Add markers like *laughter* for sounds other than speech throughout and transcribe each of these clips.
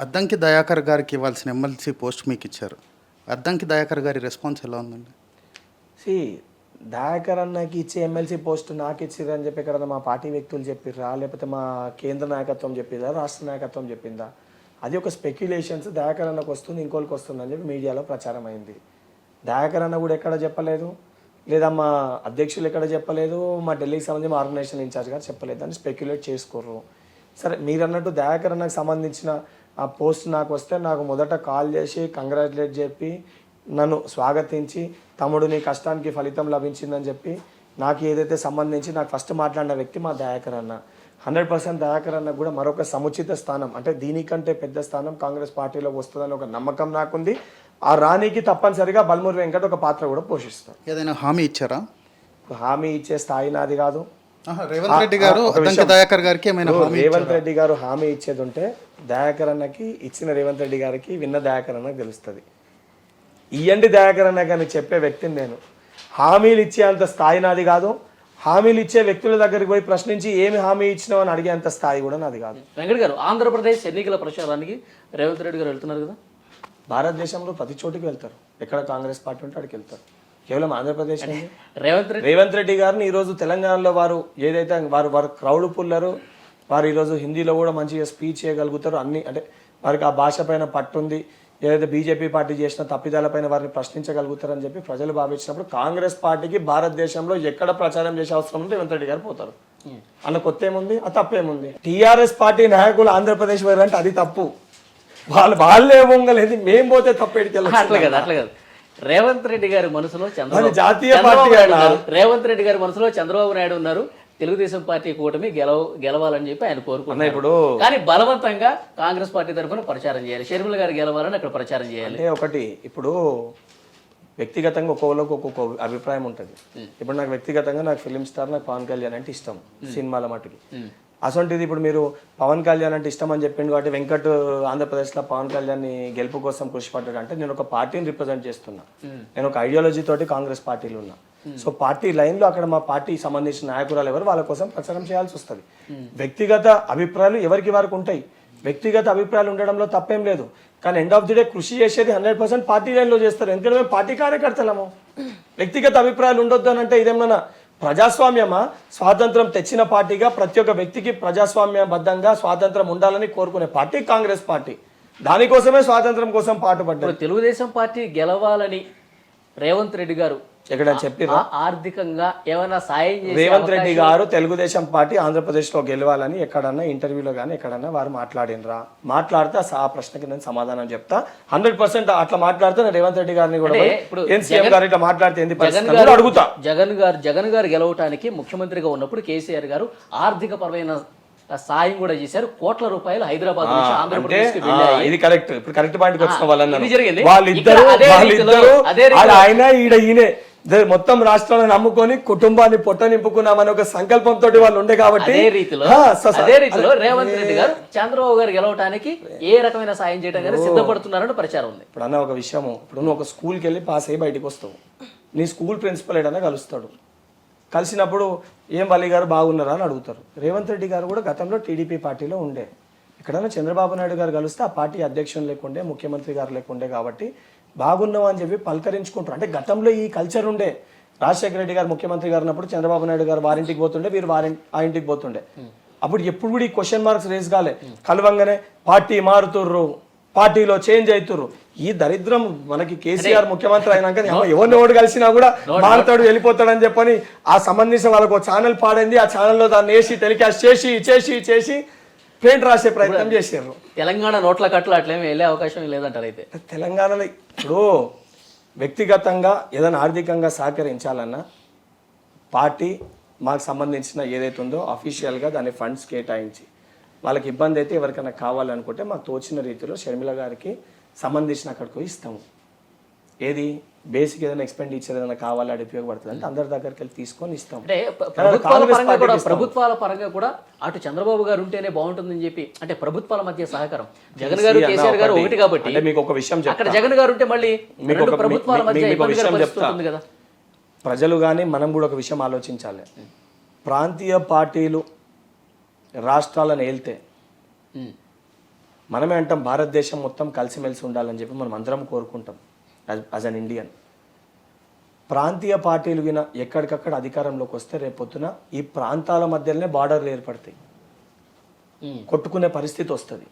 అద్దంకి దయాకర్ గారికి ఇవ్వాల్సిన MLC post మీకు ఇచ్చారు. అద్దంకి దయాకర్ గారి రెస్పాన్స్ ఎలా ఉందండి? సి దయాకర్ అన్నకి ఇచ్చే ఎమ్మెల్సీ పోస్ట్ నాకు ఇచ్చిరని చెప్పి ఇక్కడ మా పార్టీ వ్యక్తులు చెప్పిర్రా? లేకపోతే మా కేంద్ర నాయకత్వం చెప్పిందా రాష్ట్ర నాయకత్వం చెప్పిందా? అది ఒక స్పెక్యులేషన్స్ దయాకర్ అన్నకు వస్తుంది ఇంకోళ్ళకి వస్తుంది అని చెప్పి మీడియాలో ప్రచారం అయింది. దయాకర్ అన్న కూడా ఎక్కడ చెప్పలేదు. లేదా మా అధ్యక్షులు ఎక్కడ చెప్పలేదు. మా ఢిల్లీకి సంబంధించి మా ఆర్గనైజేషన్ ఇన్ఛార్జ్ గారు చెప్పలేదు అని స్పెక్యులేట్ చేసుకోర్రు. సరే మీరు అన్నట్టు దయాకర్ అన్నకు సంబంధించిన ఆ పోస్ట్ నాకు వస్తే నాకు మొదట కాల్ చేసి కంగ్రాచులేట్ చెప్పి నన్ను స్వాగతించి తమ్ముడు నీ కష్టానికి ఫలితం లభించిందని చెప్పి నాకు ఏదైతే సంబంధించి నాకు ఫస్ట్ మాట్లాడిన వ్యక్తి మా దయాకర్ అన్న. హండ్రెడ్ పర్సెంట్ దయాకర్ అన్న కూడా మరొక సముచిత స్థానం అంటే దీనికంటే పెద్ద స్థానం కాంగ్రెస్ పార్టీలో వస్తుందని ఒక నమ్మకం నాకుంది. ఆ రాణికి తప్పనిసరిగా బల్మూరి వెంకట్ ఒక పాత్ర కూడా పోషిస్తారు. ఏదైనా హామీ ఇచ్చారా? హామీ ఇచ్చే స్థాయి నాది కాదు. రేవంత్ రెడ్డి గారు. దయాకర్ గారికి రేవంత్ రెడ్డి గారు హామీ ఇచ్చేది ఉంటే దయాకర్ అన్నకి ఇచ్చిన రేవంత్ రెడ్డి గారికి విన్న దయాకర్ అన్నకి తెలుస్తుంది. ఇయ్యండి దయాకర్ అన్న కానీ చెప్పే వ్యక్తిని నేను. హామీలు ఇచ్చే అంత స్థాయి నాది కాదు. హామీలు ఇచ్చే వ్యక్తుల దగ్గరికి పోయి ప్రశ్నించి ఏమి హామీ ఇచ్చినావు అని అడిగే అంత స్థాయి కూడా నాది కాదు. వెంకట్ గారు ఆంధ్రప్రదేశ్ ఎన్నికల ప్రచారానికి రేవంత్ రెడ్డి గారు వెళ్తున్నారు కదా? భారతదేశంలో ప్రతి చోటికి వెళ్తారు. ఎక్కడ కాంగ్రెస్ పార్టీ ఉంటే అక్కడికి వెళ్తారు. కేవలం ఆంధ్రప్రదేశ్? రేవంత్ రెడ్డి రేవంత్ రెడ్డి గారిని ఈరోజు తెలంగాణలో వారు ఏదైతే వారు వారు క్రౌడ్ పుల్లరు వారు ఈరోజు హిందీలో కూడా మంచిగా స్పీచ్ చేయగలుగుతారు. అన్ని అంటే వారికి ఆ భాష పైన పట్టుంది ఏదైతే బీజేపీ పార్టీ చేసిన తప్పిదాలపైన వారిని ప్రశ్నించగలుగుతారని చెప్పి ప్రజలు భావించినప్పుడు కాంగ్రెస్ పార్టీకి భారతదేశంలో ఎక్కడ ప్రచారం చేసే అవసరం ఉంటే రేవంత్ రెడ్డి గారు పోతారు. అన్న కొత్త ఏముంది? ఆ తప్పేముంది టీఆర్ఎస్ పార్టీ నాయకులు ఆంధ్రప్రదేశ్ వారు అంటే అది తప్పు. వాళ్ళు వాళ్ళే పొంగలేదు మేము పోతే తప్పేడికి అట్లా కదా అట్లా కదా. రేవంత్ రెడ్డి గారి మనసులో చంద్రబాబు జాతీయ పార్టీ. రేవంత్ రెడ్డి గారి మనసులో చంద్రబాబు నాయుడు ఉన్నారు. తెలుగుదేశం పార్టీ కూటమి గెలవ గెలవాలని చెప్పి ఆయన కోరుకుంటున్నారు. ఇప్పుడు కానీ బలవంతంగా కాంగ్రెస్ పార్టీ తరఫున ప్రచారం చేయాలి. షర్మిల గారు గెలవాలని అక్కడ ప్రచారం చేయాలి. ఒకటి ఇప్పుడు వ్యక్తిగతంగా ఒక్కొక్కరికి ఒక్కొక్క అభిప్రాయం ఉంటుంది. ఇప్పుడు నాకు వ్యక్తిగతంగా నాకు ఫిలిం స్టార్ నాకు పవన్ కళ్యాణ్ అంటే ఇష్టం సినిమాల మటుకి. అసొంటిది ఇప్పుడు మీరు పవన్ కళ్యాణ్ అంటే ఇష్టం అని చెప్పిండు కాబట్టి వెంకట్ ఆంధ్రప్రదేశ్లో పవన్ కళ్యాణ్ గెలుపు కోసం కృషి పడ్డాడు అంటే నేను ఒక పార్టీని రిప్రజెంట్ చేస్తున్నా. నేను ఒక ఐడియాలజీ తోటి కాంగ్రెస్ పార్టీలో ఉన్నా. సో పార్టీ లైన్లో అక్కడ మా పార్టీ సంబంధించిన నాయకురాలు ఎవరు వాళ్ళ కోసం ప్రచారం చేయాల్సి వస్తుంది. వ్యక్తిగత అభిప్రాయాలు ఎవరికి వారికి ఉంటాయి? వ్యక్తిగత అభిప్రాయాలు ఉండడంలో తప్పేం లేదు. కానీ ఎండ్ ఆఫ్ ది డే కృషి చేసేది హండ్రెడ్ పర్సెంట్ పార్టీ లైన్లో చేస్తారు. ఎందుకంటే మేము పార్టీ కార్యకర్తలము. వ్యక్తిగత అభిప్రాయాలు ఉండొద్దు అని అంటే ఇదేమన్నా ప్రజాస్వామ్యమా? స్వాతంత్రం తెచ్చిన పార్టీగా ప్రతి ఒక్క వ్యక్తికి ప్రజాస్వామ్యబద్ధంగా స్వాతంత్రం ఉండాలని కోరుకునే పార్టీ కాంగ్రెస్ పార్టీ. దానికోసమే స్వాతంత్రం కోసం పాటుపడ్డారు తెలుగుదేశం పార్టీ గెలవాలని రేవంత్ రెడ్డి గారు ఎక్కడ చెప్పిర్రా? ఆ- ఆర్థికంగా ఏమైనా సాయం రేవంత్ రెడ్డి గారు తెలుగుదేశం పార్టీ ఆంధ్రప్రదేశ్లో గెలవాలని ఎక్కడన్నా ఇంటర్వ్యూలో కానీ ఎక్కడన్నా వారు మాట్లాడినరా మాట్లాడితే ఆ ప్రశ్నకి నేను సమాధానం చెప్తా. హండ్రెడ్ పర్సెంట్ అట్లా మాట్లాడితే రేవంత్ రెడ్డి గారిని కూడా ఇప్పుడు సీఎం గారు ఇట్లా మాట్లాడితే ఏంది అడుగుతా. జగన్ గారు జగన్ గారు గెలవటానికి ముఖ్యమంత్రిగా ఉన్నప్పుడు కేసీఆర్ గారు ఆర్థిక పరమైన సాయం కూడా చేశారు. కోట్ల రూపాయలు హైదరాబాద్ నుంచి ఆంధ్రప్రదేశ్ ఇది కరెక్ట్. ఇప్పుడు కరెక్ట్ పాయింట్ వచ్చిన జరిగింది. వాళ్ళిద్దరు ఇక్కడ ఆయన ఈడ ఈయనే మొత్తం రాష్ట్రాలను నమ్ముకొని కుటుంబాన్ని పొట్ట నింపుకున్నామని ఒక సంకల్పంతో వాళ్ళు ఉండే కాబట్టి అదే రీతిలో ఆ, స- స- అదే రీతిలో రేవంత్ రెడ్డి గారు చంద్రబాబు గారు గెలవటానికి ఏ రకమైన సాయం చేయడం గానీ సిద్ధపడుతున్నారని ప్రచారం ఉంది. ఇప్పుడు అన్న ఒక విషయము ఇప్పుడు నువ్వు ఒక స్కూల్కి వెళ్ళి పాస్ అయ్యి బయటికి వస్తావు. నీ స్కూల్ ప్రిన్సిపల్ ఏడన్నా కలుస్తాడు. కలిసినప్పుడు ఏం వల్లి గారు బాగున్నారా అని అడుగుతారు. రేవంత్ రెడ్డి గారు కూడా గతంలో టీడీపీ పార్టీలో ఉండే. ఎక్కడైనా చంద్రబాబు నాయుడు గారు కలిస్తే ఆ పార్టీ అధ్యక్షులు లేకుండే ముఖ్యమంత్రి గారు లేకుండే కాబట్టి బాగున్నావు అని చెప్పి పలకరించుకుంటారు. అంటే గతంలో ఈ కల్చర్ ఉండే. రాజశేఖర రెడ్డి గారు ముఖ్యమంత్రి గారు ఉన్నప్పుడు చంద్రబాబు నాయుడు గారు వారింటికి పోతుండే వీరు వారి ఆ ఇంటికి పోతుండే. అప్పుడు ఎప్పుడు కూడా ఈ క్వశ్చన్ మార్క్స్ రేస్ కాలే. కలవంగానే పార్టీ మారుతుర్రు పార్టీలో చేంజ్ అవుతుర్రు ఈ దరిద్రం మనకి కేసీఆర్ ముఖ్యమంత్రి అయినాక ఎవ- ఎవరిని ఓడి కలిసినా కూడా మారుతాడు వెళ్ళిపోతాడని చెప్పని ఆ సంబంధించిన వాళ్ళకు ఛానల్ పాడింది. ఆ ఛానల్లో దాన్ని వేసి టెలికాస్ట్ చేసి చేసి చేసి పెయింట్ రాసే ప్రయత్నం చేశారు. తెలంగాణ నోట్ల కట్టలు అట్లేమి వెళ్ళే అవకాశం లేదంటారు అయితే. తెలంగాణలో ఇప్పుడు వ్యక్తిగతంగా ఏదైనా ఆర్థికంగా సహకరించాలన్నా పార్టీ మాకు సంబంధించిన ఏదైతే ఉందో అఫీషియల్గా దాని ఫండ్స్ కేటాయించి వాళ్ళకి ఇబ్బంది అయితే ఎవరికైనా కావాలనుకుంటే మాకు తోచిన రీతిలో షర్మిల గారికి సంబంధించిన అక్కడికి ఇస్తాము. ఏది? బేసిక్ ఏదైనా ఎక్స్పెండిచర్ ఏదైనా కావాలి అది ఉపయోగపడుతుంది అంటే అందరి దగ్గరికి వెళ్ళి తీసుకొని ఇస్తాం అంటే ప్రభుత్వాల పరంగా కూడా. ప్రభుత్వాల పరంగా కూడా అటు చంద్రబాబు గారు ఉంటేనే బాగుంటుందని చెప్పి అంటే ప్రభుత్వాల మధ్య సహకారం జగన్ గారు కేసీఆర్ గారు ఒకటి. కాబట్టి అంటే మీకు ఒక విషయం. అక్కడ జగన్ గారు ఉంటే మళ్ళీ రెండు ప్రభుత్వాల మధ్య. ఉంటుంది కదా ప్రజలు కానీ మనం కూడా ఒక విషయం ఆలోచించాలి ప్రాంతీయ పార్టీలు రాష్ట్రాలను ఏల్తే. మనమే అంటాం భారతదేశం మొత్తం కలిసిమెలిసి ఉండాలని చెప్పి మనం అందరం కోరుకుంటాం యాజ్ అన్ ఇండియన్ ప్రాంతీయ పార్టీలు విన ఎక్కడికక్కడ అధికారంలోకి వస్తే రేపొద్దున ఈ ప్రాంతాల మధ్యలోనే బార్డర్లు ఏర్పడతాయి ఉమ్. కొట్టుకునే పరిస్థితి వస్తుంది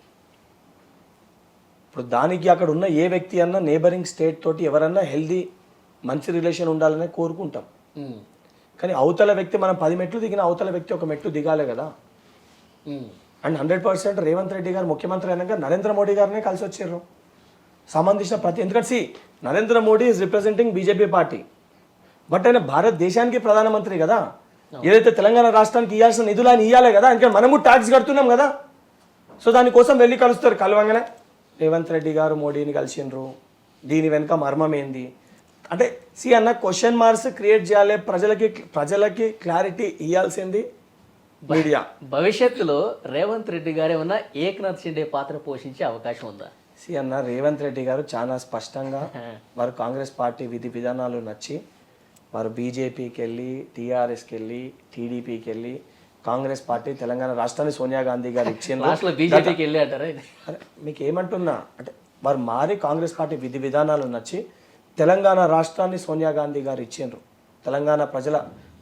ఇప్పుడు దానికి అక్కడ ఉన్న ఏ వ్యక్తి అన్నా నేబరింగ్ స్టేట్ తోటి ఎవరన్నా హెల్దీ మంచి రిలేషన్ ఉండాలనే కోరుకుంటాం ఉమ్. కానీ అవతల వ్యక్తి మనం పది మెట్లు దిగిన అవతల వ్యక్తి ఒక మెట్టు దిగాలి కదా ఉమ్. And hundred percent Revanth Reddy గారు ముఖ్యమంత్రి అయినాక నరేంద్ర మోడీ గారినే కలిసి వచ్చారు సంబంధించిన ప్రతి ఎందుకంటే see, Narendra Modi is representing BJP party but ఆయన భారతదేశానికి ప్రధానమంత్రి కదా. ఏదైతే తెలంగాణ రాష్ట్రానికి ఇవ్వాల్సిన నిధులు ఆయన ఇవ్వాలి కదా. ఎందుకంటే మనము ట్యాక్స్ కడుతున్నాం కదా. సో దానికోసం వెళ్ళి కలుస్తారు. కలవంగానే రేవంత్ రెడ్డి గారు మోడీని కలిసిండ్రు. దీని వెనుక మర్మం ఏంది? అంటే సి అన్న క్వశ్చన్ మార్క్స్ క్రియేట్ చేయాలి. ప్రజలకి ప్రజలకి క్లారిటీ ఇవ్వాల్సింది మీడియా భవిష్యత్తులో రేవంత్ రెడ్డి గారు ఏమన్నా ఏకనాథ్ షిండే పాత్ర పోషించే అవకాశం ఉందా? సి అన్న రేవంత్ రెడ్డి గారు చాలా స్పష్టంగా *laughs* వారు కాంగ్రెస్ పార్టీ విధి విధానాలు నచ్చి వారు బీజేపీకి వెళ్ళి టీఆర్ఎస్కి వెళ్ళి టీడీపీకి వెళ్ళి కాంగ్రెస్ పార్టీ తెలంగాణ రాష్ట్రాన్ని సోనియా గాంధీ గారు లో బీజేపీకి వెళ్ళి అంటారా మీకు ఏమంటున్నా అంటే వారు మారి కాంగ్రెస్ పార్టీ విధి విధానాలు నచ్చి తెలంగాణ రాష్ట్రాన్ని సోనియా గాంధీ గారు ఇచ్చిండ్రు. తెలంగాణ ప్రజల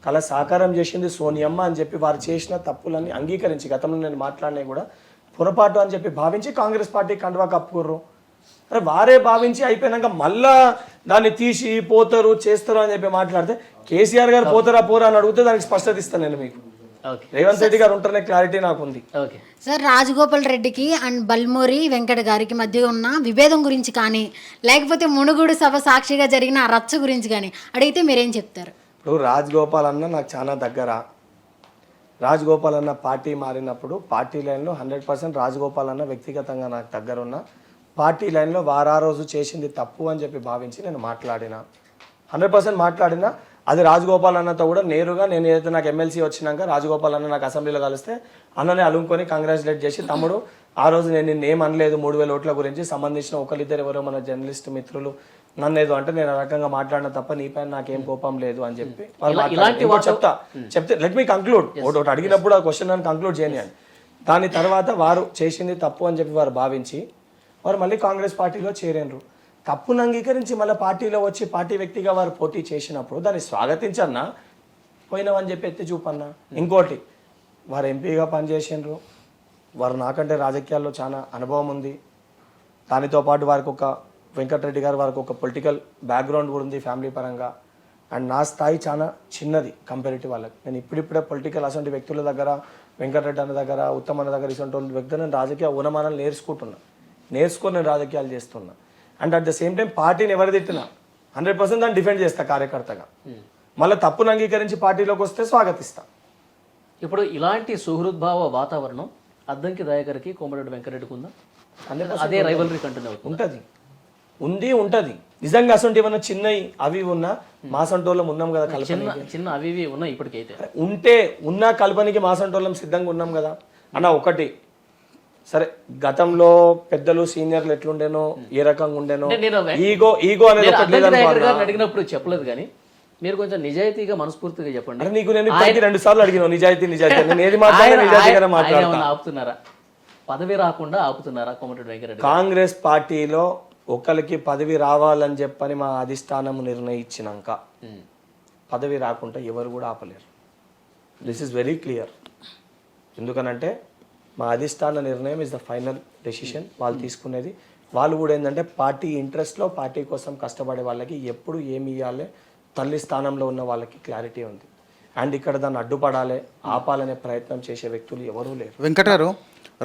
కళ సాకారం చేసింది సోనియమ్మ అని చెప్పి వారు చేసిన తప్పులన్నీ అంగీకరించి గతంలో నేను మాట్లాడినవి కూడా పొరపాటు అని చెప్పి భావించి కాంగ్రెస్ పార్టీ కండువా కప్పుకోర్రు. అరే వారే భావించి అయిపోయినాక మళ్ళా దాన్ని తీసి పోతారు చేస్తారు అని చెప్పి మాట్లాడితే కేసీఆర్ గారు పోతారా పోరా అని అడిగితే దానికి స్పష్టత ఇస్తాను నేను మీకు. ఓకే. రేవంత్ రెడ్డి గారు ఉంటేనే క్లారిటీ నాకు ఉంది ఓకే. సార్ రాజగోపాల్ రెడ్డికి అండ్ బల్మూరి వెంకట గారికి మధ్య ఉన్న విభేదం గురించి కానీ లేకపోతే మునుగుడు సభ సాక్షిగా జరిగిన ఆ రచ్చ గురించి కానీ అడిగితే మీరేం చెప్తారు? ఇప్పుడు రాజ్ గోపాల్ అన్న నాకు చాలా దగ్గర. రాజగోపాల్ అన్న పార్టీ మారినప్పుడు పార్టీ లైన్లో హండ్రెడ్ పర్సెంట్ రాజగోపాల్ అన్న వ్యక్తిగతంగా నాకు దగ్గరున్న పార్టీ లైన్లో వారా రోజు చేసింది తప్పు అని చెప్పి భావించి నేను మాట్లాడిన. హండ్రెడ్ పర్సెంట్ మాట్లాడిన. అది రాజగోపాల్ అన్నతో కూడా నేరుగా నేను ఏదైతే నాకు ఎమ్మెల్సీ వచ్చినాక రాజగోపాల్ అన్న నాకు అసెంబ్లీలో కలిస్తే అన్ననే అలుముకొని కంగ్రాచులేట్ చేసి తమ్ముడు ఆ రోజు నేను నేమ్ అనలేదు మూడు వేల ఓట్ల గురించి. సంబంధించిన ఒకరిద్దరు ఎవరో మన జర్నలిస్ట్ మిత్రులు నన్ను ఏదో అంటే నేను ఆ రకంగా మాట్లాడిన తప్ప నీపైన నాకేం కోపం లేదు అని చెప్పి మాట్లాడారు. ఇలాంటి చెప్తా. చెప్తే లెట్ మీ కంక్లూడ్ ఒకటి ఒకటి అడిగినప్పుడు ఆ క్వశ్చన్ నన్ను కంక్లూడ్ చేయని దాని తర్వాత వారు చేసింది తప్పు అని చెప్పి వారు భావించి వారు మళ్ళీ కాంగ్రెస్ పార్టీలో చేరేండ్రు తప్పును అంగీకరించి మళ్ళీ పార్టీలో వచ్చి పార్టీ వ్యక్తిగా వారు పోటీ చేసినప్పుడు దాన్ని స్వాగతించన్నా పోయినవని చెప్పి ఎత్తి చూపన్నా. ఇంకోటి వారు ఎంపీగా పనిచేసిండ్రు. వారు నాకంటే రాజకీయాల్లో చాలా అనుభవం ఉంది. దానితో పాటు వారికి ఒక వెంకటరెడ్డి గారు వారికి ఒక పొలిటికల్ బ్యాక్గ్రౌండ్ కూడా ఉంది ఫ్యామిలీ పరంగా. అండ్ నా స్థాయి చాలా చిన్నది కంపారిటివ్ వాళ్ళకి. నేను ఇప్పుడిప్పుడే పొలిటికల్ అసంటి వ్యక్తుల దగ్గర వెంకటరెడ్డి అన్న దగ్గర ఉత్తమ్ అన్న దగ్గర ఇటువంటి వ్యక్తులు నేను రాజకీయ ఉనమానాలు నేర్చుకుంటున్నా. నేర్చుకొని నేను రాజకీయాలు చేస్తున్నా. And at the same time పార్టీని ఎవరు తిట్టినా హండ్రెడ్ పర్సెంట్ దాన్ని డిఫెండ్ చేస్తా కార్యకర్తగా. మళ్ళీ తప్పును అంగీకరించి పార్టీలోకి వస్తే స్వాగతిస్తా. ఇప్పుడు ఇలాంటి సుహృద్భావ వాతావరణం అద్దంకి దయాకర్కి కోమరెడ్డి వెంకరెడ్డికి ఉందా? అదే రైవలరీ కంటిన్యూ ఉంటది. ఉంది ఉంటది. నిజంగా అసలు ఏమన్నా చిన్నవి అవి ఉన్నా మా సంటోళ్ళం ఉన్నాం కదా కల్పన చిన్న అవి ఉన్నాయి ఇప్పటికైతే. ఉంటే ఉన్న కల్పనకి మా సంటోళ్ళం సిద్ధంగా ఉన్నాం కదా. అన్న ఒకటి సరే గతంలో పెద్దలు సీనియర్లు ఎట్లుండేనో ఏ రకంగా ఉండేనో ఈగో ఈగో అనేది అడిగినప్పుడు చెప్పలేదు కానీ మీరు కొంచెం నిజాయితీగా మనస్ఫూర్తిగా చెప్పండి. నీకు నేను రెండు సార్లు అడిగినావు నిజాయితీ నిజాయితీ నేను ఏది మాట్లాడినా నిజాయితీగానే ఆపుతున్నారా? పదవి రాకుండా ఆపుతున్నారా కోమటిరెడ్డి వెంకరెడ్డి కాంగ్రెస్ పార్టీలో ఒకరికి పదవి రావాలని చెప్పని మా అధిష్టానం నిర్ణయించినాక పదవి రాకుండా ఎవరు కూడా ఆపలేరు. దిస్ ఈజ్ వెరీ క్లియర్ ఎందుకనంటే మా అధిష్టాన నిర్ణయం ఇస్ ద ఫైనల్ డెసిషన్ వాళ్ళు తీసుకునేది. వాళ్ళు కూడా ఏంటంటే పార్టీ ఇంట్రెస్ట్లో పార్టీ కోసం కష్టపడే వాళ్ళకి ఎప్పుడు ఏమి ఇవ్వాలి తల్లి స్థానంలో ఉన్న వాళ్ళకి క్లారిటీ ఉంది. అండ్ ఇక్కడ దాన్ని అడ్డుపడాలి ఆపాలనే ప్రయత్నం చేసే వ్యక్తులు ఎవరూ లేరు. వెంకటారు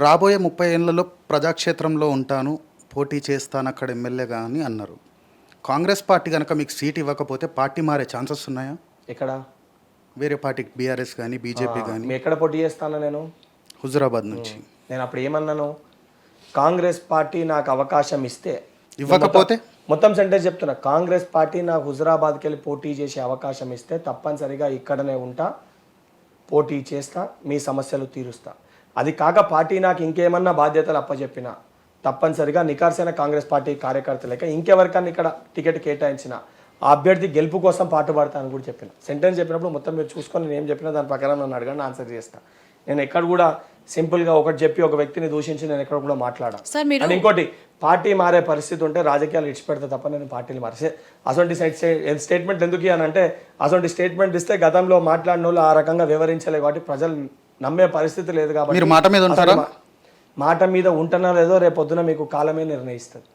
రాబోయే ముప్పై ఏళ్ళలో ప్రజాక్షేత్రంలో ఉంటాను పోటీ చేస్తాను అక్కడ ఎమ్మెల్యేగా అని అన్నారు. కాంగ్రెస్ పార్టీ కనుక మీకు సీట్ ఇవ్వకపోతే పార్టీ మారే ఛాన్సెస్ ఉన్నాయా? ఎక్కడ? వేరే పార్టీకి బీఆర్ఎస్ కానీ బీజేపీ కానీ మీ ఎక్కడ పోటీ చేస్తాను నేను? హుజురాబాద్ నుంచి. నేను అప్పుడు ఏమన్నాను? కాంగ్రెస్ పార్టీ నాకు అవకాశం ఇస్తే. ఇవ్వకపోతే? మొత్తం సెంటెన్స్ చెప్తున్నా. కాంగ్రెస్ పార్టీ నాకు హుజరాబాద్కి వెళ్ళి పోటీ చేసే అవకాశం ఇస్తే తప్పనిసరిగా ఇక్కడనే ఉంటా పోటీ చేస్తా మీ సమస్యలు తీరుస్తా. అది కాక పార్టీ నాకు ఇంకేమన్నా బాధ్యతలు అప్పచెప్పిన తప్పనిసరిగా నికార్సైన కాంగ్రెస్ పార్టీ కార్యకర్తలక ఇంకెవరికన్నా ఇక్కడ టికెట్ కేటాయించిన ఆ అభ్యర్థి గెలుపు కోసం పాటుపడతా అని కూడా చెప్పిన. సెంటెన్స్ చెప్పినప్పుడు మొత్తం మీరు చూసుకొని నేను ఏం చెప్పినా దాని ప్రకారం నన్ను అడగండి ఆన్సర్ చేస్తా. నేను ఎక్కడ కూడా సింపుల్గా ఒకటి చెప్పి ఒక వ్యక్తిని దూషించి నేను ఎక్కడ కూడా మాట్లాడా. సార్ మీరు అండ్ ఇంకోటి పార్టీ మారే పరిస్థితి ఉంటే రాజకీయాలు ఇచ్చిపెడితే తప్ప నేను పార్టీలు మారే అసొంటి స్టేట్మెంట్ ఎందుకు అని అంటే అసొంటి స్టేట్మెంట్ ఇస్తే గతంలో మాట్లాడిన వాళ్ళు ఆ రకంగా వివరించలేదు కాబట్టి ప్రజలు నమ్మే పరిస్థితి లేదు కాబట్టి మీరు మాట మీద ఉంటారా? మాట మీద ఉంటున్నా లేదో రేపు పొద్దున మీకు కాలమే నిర్ణయిస్తుంది.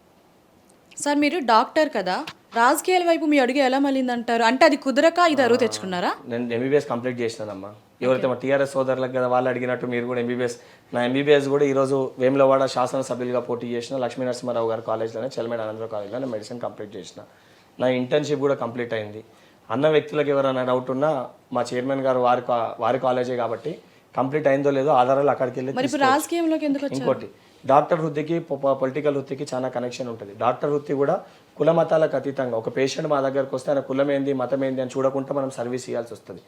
సార్ మీరు డాక్టర్ కదా? రాజకీయాల వైపు మీ అడుగు ఎలా మళ్ళిందంటారు? అంటే అది కుదరక ఇది అరువు తెచ్చుకున్నారా? నేను ఎంబీబీఎస్ కంప్లీట్ చేసినానమ్మా. ఎవరైతే మా టీఆర్ఎస్ సోదరులకు కదా వాళ్ళు అడిగినట్టు మీరు కూడా ఎంబీబీఎస్ నా ఎంబీబీఎస్ కూడా ఈరోజు వేములవాడ శాసనసభ్యులుగా పోటీ చేసిన లక్ష్మీ నరసింహారావు గారి కాలేజ్లోనే చెలమేడ ఆనందరావు కాలేజ్లో నేను మెడిసిన్ కంప్లీట్ చేసిన. నా ఇంటర్న్షిప్ కూడా కంప్లీట్ అయింది. అన్న వ్యక్తులకు ఎవరైనా డౌట్ ఉన్నా మా చైర్మన్ గారు వారి వారి కాలేజే కాబట్టి కంప్లీట్ అయిందో లేదో ఆధారాలు అక్కడికి వెళ్ళి రాజకీయంలోకి ఎందుకు ఇంకోటి డాక్టర్ వృత్తికి పొలిటికల్ వృత్తికి చాలా కనెక్షన్ ఉంటుంది. డాక్టర్ వృత్తి కూడా కుల మతాలకు అతీతంగా ఒక పేషెంట్ మా దగ్గరకు వస్తే ఆయన కులం ఏంది మతం ఏంది అని చూడకుండా మనం సర్వీస్ ఇవ్వాల్సి వస్తుంది.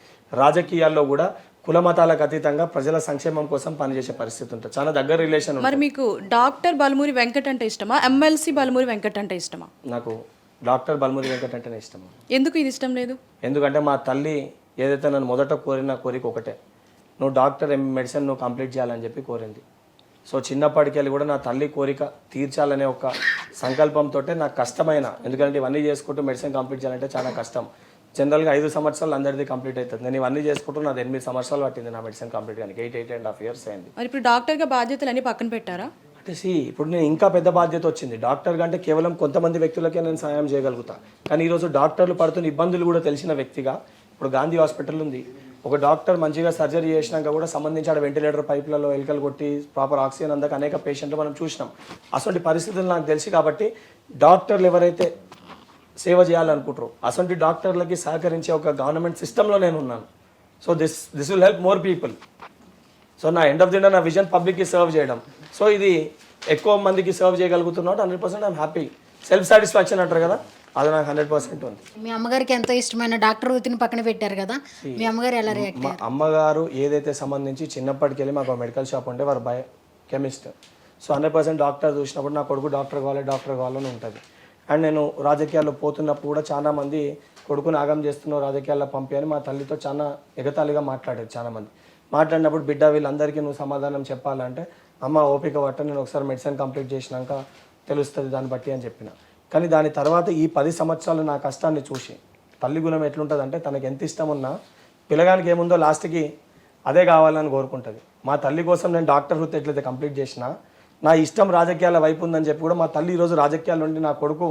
రాజకీయాల్లో కూడా కుల మతాలకు అతీతంగా ప్రజల సంక్షేమం కోసం పనిచేసే పరిస్థితి ఉంటుంది. చాలా దగ్గర రిలేషన్ మరి మీకు డాక్టర్ బలమూరి వెంకట్ అంటే ఇష్టమా? ఎమ్మెల్సీ బలమూరి వెంకట్ అంటే ఇష్టమా? నాకు డాక్టర్ బల్మురి వెంకట్ అంటేనే ఇష్టం. ఎందుకు ఇది ఇష్టం లేదు? ఎందుకంటే మా తల్లి ఏదైతే నన్ను మొదట కోరిన కోరిక ఒకటే. నువ్వు డాక్టర్ మెడిసిన్ నువ్వు కంప్లీట్ చేయాలని చెప్పి కోరింది. సో చిన్నప్పటికెళ్ళి కూడా నా తల్లి కోరిక తీర్చాలనే ఒక సంకల్పంతో నాకు కష్టమైన ఎందుకంటే ఇవన్నీ చేసుకుంటూ మెడిసిన్ కంప్లీట్ చేయాలంటే చాలా కష్టం. జనరల్గా ఐదు సంవత్సరాలు అందరిది కంప్లీట్ అవుతుంది. నేను ఇవన్నీ చేసుకుంటూ నాది ఎనిమిది సంవత్సరాలు పట్టింది నా మెడిసిన్ కంప్లీట్ కానీ eight eight and half years అయింది. మరి ఇప్పుడు డాక్టర్గా బాధ్యతలు అన్ని పక్కన పెట్టారా? అంటే సి ఇప్పుడు నేను ఇంకా పెద్ద బాధ్యత వచ్చింది. డాక్టర్ కంటే కేవలం కొంతమంది వ్యక్తులకే నేను సాయం చేయగలుగుతా. కానీ ఈరోజు డాక్టర్లు పడుతున్న ఇబ్బందులు కూడా తెలిసిన వ్యక్తిగా ఇప్పుడు గాంధీ హాస్పిటల్ ఉంది. ఒక డాక్టర్ మంచిగా సర్జరీ చేసినాక కూడా సంబంధించిన వెంటిలేటర్ పైపులలో ఎలుకలు కొట్టి ప్రాపర్ ఆక్సిజన్ అందక అనేక పేషెంట్లు మనం చూసినాం. అటువంటి పరిస్థితులు నాకు తెలిసి కాబట్టి డాక్టర్లు ఎవరైతే సేవ చేయాలనుకుంటారో అటువంటి డాక్టర్లకి సహకరించే ఒక గవర్నమెంట్ సిస్టంలో నేను ఉన్నాను. So this this will help more people so నా ఎండ్ ఆఫ్ ది డే నా విజన్ పబ్లిక్కి సర్వ్ చేయడం. సో ఇది ఎక్కువ మందికి serve చేయగలుగుతున్నాడు hundred percent I'm happy self satisfaction అంటారు కదా? అది నాకు హండ్రెడ్ పర్సెంట్ ఉంది. మీ అమ్మగారికి ఎంతో ఇష్టమైన డాక్టర్ వృత్తిని పక్కన పెట్టారు కదా? మీ అమ్మగారు ఎలా రియాక్ట్ మా అమ్మగారు ఏదైతే సంబంధించి చిన్నప్పటికెళ్ళి మాకు మెడికల్ షాప్ ఉంటే వారు biochemist. So hundred percent doctor చూసినప్పుడు నా కొడుకు డాక్టర్ కావాలి డాక్టర్ కావాలని ఉంటుంది. అండ్ నేను రాజకీయాల్లో పోతున్నప్పుడు కూడా చాలా మంది కొడుకుని ఆగం చేస్తున్నావు రాజకీయాల్లో పంపి అని మా తల్లితో చాలా ఎగతాళిగా మాట్లాడారు చాలా మంది. మాట్లాడినప్పుడు బిడ్డ వీళ్ళందరికీ నువ్వు సమాధానం చెప్పాలంటే అమ్మ ఓపిక పట్ట నేను ఒకసారి మెడిసిన్ కంప్లీట్ చేసినాక తెలుస్తుంది దాన్ని బట్టి అని చెప్పిన. కానీ దాని తర్వాత ఈ పది సంవత్సరాలు నా కష్టాన్ని చూసి తల్లి గుణం ఎట్లుంటుందంటే తనకి ఎంత ఇష్టం ఉన్నా పిల్లగానికి ఏముందో లాస్ట్కి అదే కావాలని కోరుకుంటుంది. మా తల్లి కోసం నేను డాక్టర్ వృత్తి ఎట్లయితే కంప్లీట్ చేసినా నా ఇష్టం రాజకీయాల వైపు ఉందని చెప్పి కూడా మా తల్లి ఈరోజు రాజకీయాల నుండి నా కొడుకు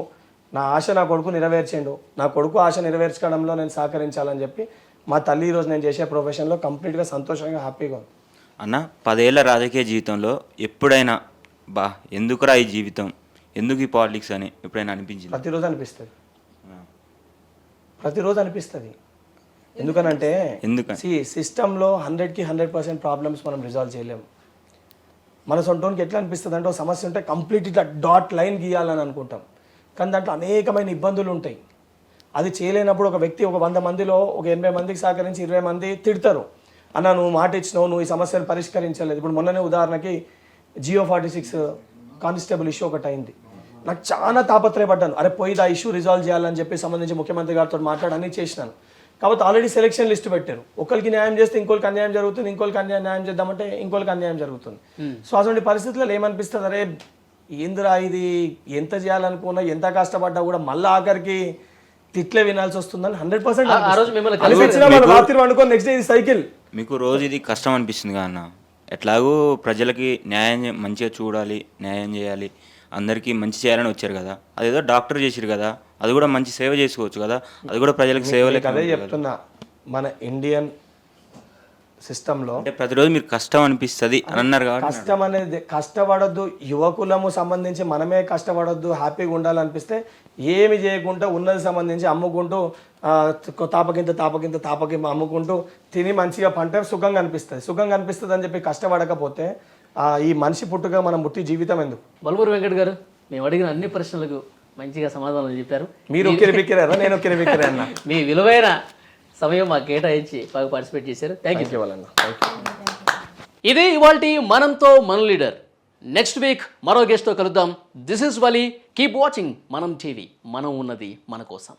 నా ఆశ నా కొడుకు నెరవేర్చిండు. నా కొడుకు ఆశ నెరవేర్చడంలో నేను సహకరించాలని చెప్పి మా తల్లి ఈరోజు నేను చేసే ప్రొఫెషన్లో కంప్లీట్గా సంతోషంగా హ్యాపీగా ఉంది. అన్న పదేళ్ళ రాజకీయ జీవితంలో ఎప్పుడైనా బా ఎందుకురా ఈ జీవితం? ఎందుకు ఈ పాలిటిక్స్ అని ఎప్పుడైనా అనిపించింది? ప్రతిరోజు అనిపిస్తుంది. ప్రతిరోజు అనిపిస్తుంది. ఎందుకనంటే ఎందుకని? సి సిస్టంలో హండ్రెడ్కి హండ్రెడ్ పర్సెంట్ ప్రాబ్లమ్స్ మనం రిజాల్వ్ చేయలేము. మన సొంటోనికి ఎట్లా అనిపిస్తుంది అంటే సమస్య ఉంటే కంప్లీట్ ఇట్లా డాట్ లైన్ గీయాలని అనుకుంటాం. కానీ దాంట్లో అనేకమైన ఇబ్బందులు ఉంటాయి. అది చేయలేనప్పుడు ఒక వ్యక్తి ఒక వంద మందిలో ఒక ఎనభై మందికి సహకరించి ఇరవై మంది తిడతారు. అన్న నువ్వు మాట ఇచ్చినావు నువ్వు ఈ సమస్యను పరిష్కరించలేదు. ఇప్పుడు మొన్ననే ఉదాహరణకి GO forty six constable issue ఒకటి అయింది. నాకు చాలా తాపత్రయపడ్డాను. అరే పోయి ఆ ఇష్యూ రిజాల్వ్ చేయాలని చెప్పి సంబంధించి ముఖ్యమంత్రి గారితో మాట్లాడి అన్ని చేసినాను. కాబట్టి ఆల్రెడీ సెలక్షన్ లిస్ట్ పెట్టారు. ఒకరికి న్యాయం చేస్తే ఇంకోరికి అన్యాయం జరుగుతుంది ఇంకోరికి అన్యాయం న్యాయం చేద్దామంటే ఇంకోరికి అన్యాయం జరుగుతుంది. సో అటువంటి పరిస్థితుల్లో ఏమనిపిస్తుంది? అరే ఏందిరా ఇది? ఎంత చేయాలనుకున్నా ఎంత కష్టపడ్డా కూడా మళ్ళీ ఆఖరికి తిట్లే వినాల్సి వస్తుందని హండ్రెడ్ పర్సెంట్ ఆ రోజు మిమ్మల్ని అనిపించిన వాళ్ళు రాత్రి వండుకొని నెక్స్ట్ డే ఇది సైకిల్ మీకు రోజు ఇది కష్టం అనిపిస్తుంది అన్న. ఎట్లాగూ ప్రజలకి న్యాయం మంచిగా చూడాలి న్యాయం చేయాలి. అందరికీ మంచి చేయాలని వచ్చారు కదా. అదేదో డాక్టర్ చేసిరు కదా. అది కూడా మంచి సేవ చేసుకోవచ్చు కదా. అది కూడా ప్రజలకు సేవ మీకు లెక్క అదే. చెప్తున్నా. మన ఇండియన్ సిస్టంలో అంటే ప్రతిరోజు మీరు కష్టం అనిపిస్తుంది అని అన్నారు కాబట్టి కష్టం అనేది కష్టపడొద్దు యువకులము సంబంధించి మనమే కష్టపడొద్దు హ్యాపీగా ఉండాలనిపిస్తే ఏమి చేయకుండా ఉన్నది సంబంధించి అమ్ముకుంటూ తాపకింత తాపకింత తాపకింత అమ్ముకుంటూ తిని మంచిగా పంట సుఖంగా అనిపిస్తుంది. సుఖంగా అనిపిస్తుంది అని చెప్పి కష్టపడకపోతే ఈ మనిషి పుట్టుక మనం పుట్టి జీవితం ఎందుకు? బల్మూరి వెంకట్ గారు మేము అడిగిన అన్ని ప్రశ్నలకు మంచిగా సమాధానం చెప్పారు. మీరు నేను *laughs* మీ విలువైన సమయం మాకు కేటాయించి బాగా పార్టిసిపేట్ చేశారు. థ్యాంక్ యూ వాళ్ళన్న ఇది ఇవాళ మనంతో మన లీడర్. నెక్స్ట్ వీక్ మరో గెస్ట్తో కలుద్దాం. This is Vali keep watching మనం టీవీ మనం ఉన్నది మన కోసం.